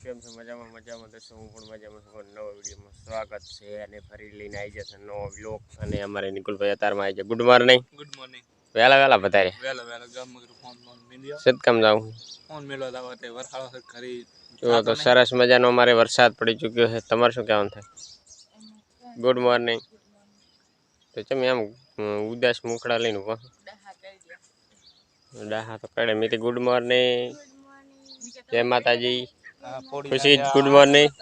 કેમ છો મજામાં મજામાં. દસો હું પણ મજામાં છું. નવા વિડીયોમાં સ્વાગત છે અને ફરી લઈને આવી જશે નવો વ્લોગ. અને અમારે નિકુલભાઈ અતારમાં આવી જાય ગુડ મોર્નિંગ ગુડ મોર્નિંગ વહેલા વહેલા વધારે. વહેલો વહેલો. ગામ મગર ફોન ફોન મીડિયો. સદકામ જાઉં ફોન મેળવા દાવા તે વરસાદ છે ખરી. જો તો સરસ મજાનો અમારે વરસાદ પડી ચૂક્યો છે. તમારે શું કહેવાનું થાય? ગુડ મોર્નિંગ તો ચમ એમ ઉદાસ મુખડા લઈને ઊભા ડાહા તો કડે મીથી ગુડ મોર્નિંગ જય માતાજી. Khushi good morning.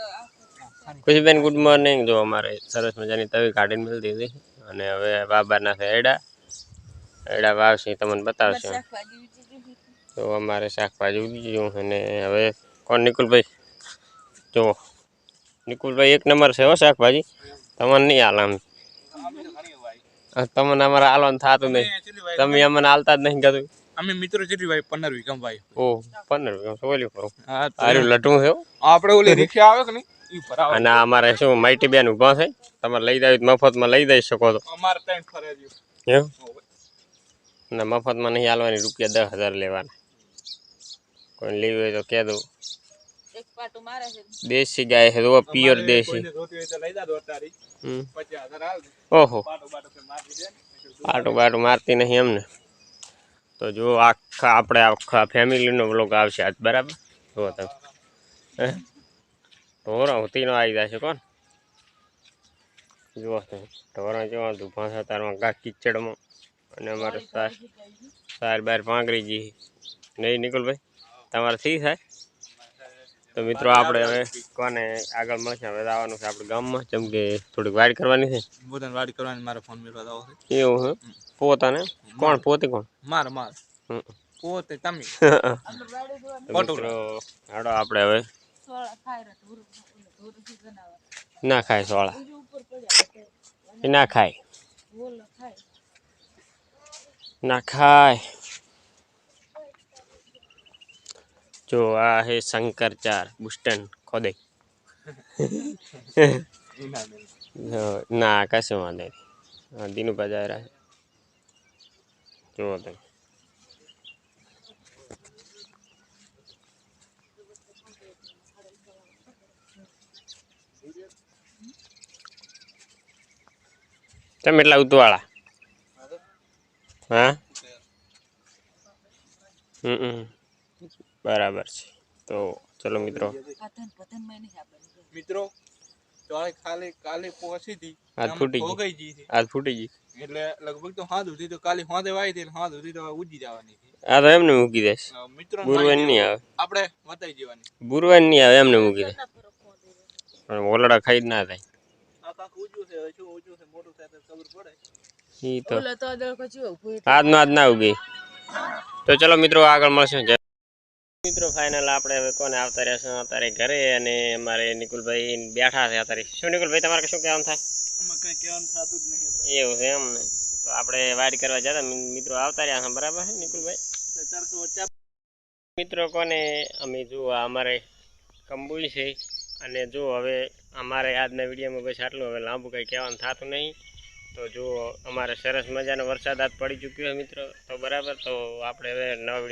Khushiben good morning. જો અમારે સરસ મજાની તવી કાઢીને મળી દીધી અને હવે બાબાના છે એડા. એડા વાવશે તમને બતાવશે. તો અમારે શાકભાજી ઉગી ગયું. અને હવે કોણ? નિકુલભાઈ. જો નિકુલભાઈ એક નંબર છે હો શાકભાજી. તમને નહીં હાલ આમ તમને અમારે હાલવાનું થતું નહીં. તમે અમને હાલતા જ નહીં કીધું. અમે મિત્રો જેટલી ભાઈ પંદર વિકમ ભાઈ ઓ પંદર ઓલી કરું હા તો આર્યું લટું છે આપણે ઓલી રિક્ષા આવે કે નહીં? અને અમારે શું માઇટી બેન ઊભા છે? તમારે લઈ જાવ મફતમાં લઈ જઈ શકો તો. અમારે ત્યાં ફરે રહ્યું એવું? ને મફતમાં નહીં હાલવાની રૂપિયા દસ હજાર લેવાના. કોઈ લેવી હોય તો કહે દઉં. એક પાટો મારે છે. દેશી ગાય છે તો પ્યોર દેશી. ઓહો. આટું બાટું મારતી નહીં એમને. તો જો આખા આપણે આખા ફેમિલીનો બ્લોગ આવશે આજ, બરાબર? જુઓ તમે. હે? ઢોરા હોતીનો આવી જશે કોણ? જુઓ તમે. ઢોરા જેવા ધૂપા સતારમાં તારમાં ગા કિચડમાં. અને અમારે સાર સાર બાર પાંગરી જી. નહીં, નિકુલભાઈ? તમારે થઈ થાય તો મિત્રો આપણે હવે કોને આગળ મળશે? હવે આવવાનું છે આપણે ગામમાં જેમ કે થોડીક વાડ કરવાની છે. બધાને વાડ કરવાની મારે ફોન મેળવા આવો છે એવું હે? પોતાને? કોણ? પોતે કોણ? માર માર. પોતે તમે. મિત્રો હાડો આપણે હવે ના ખાય સોળા. ના ખાય. બોલ ખાય. ના ખાય. જો આ હે શંકર ચાર બુસ્ટન ખોદે. ના, કશું વાંધો નહીં. દીનું બજાર જુઓ તમે. તમે એટલા ઉતવાળા? હા? હમ. બરાબર છે. તો ચલો મિત્રો. પતન પતનમાં મિત્રો ખાલી કાલે પહોંચી હતી. હાથ ફૂટી ગઈ. ગઈ જી આજ ફૂટી ગઈ. એટલે લગભગ તો હાથ ઉધી તો કાલે હાથે વાઈ હતી હાથ ઉધી તો ઉજી જવાની આ તો એમને મૂકી દેશ મિત્રો બુરવાન નહીં આવે. આપણે વતાઈ જવાની ગુરુવાન નહીં આવે એમને મૂકી દે. પણ ઓલડા ખાઈ જ ના થાય. આ કાંક ઊંચું છે શું ઊંચું છે મોટું થાય તો ખબર પડે. ઈ તો ઓલો તો અદર કચું ઉભું આજ નો આજ ના ઉગી. તો ચલો મિત્રો આગળ મળશું. મિત્રો ફાઇનલ આપણે હવે કોને આવતા રહેશું? અત્યારે ઘરે અને અમારે નિકુલભાઈ બેઠા છે અત્યારે. શું નિકુલભાઈ તમારે શું કહેવાનું થાય? એવું છે એમ ને. તો આપણે વાડ કરવા જતા મિત્રો આવતા રહ્યા છે બરાબર છે નિકુલભાઈ? મિત્રો કોને અમે જુઓ અમારે કંબુલ છે. અને જો હવે અમારે આજના વિડીયોમાં બસ આટલું. હવે લાંબુ કંઈ કહેવાનું થતું નહીં. તો જો અમારે સરસ મજાનો વરસાદ આજ પડી ચૂક્યો છે મિત્રો. તો બરાબર તો આપણે હવે નવા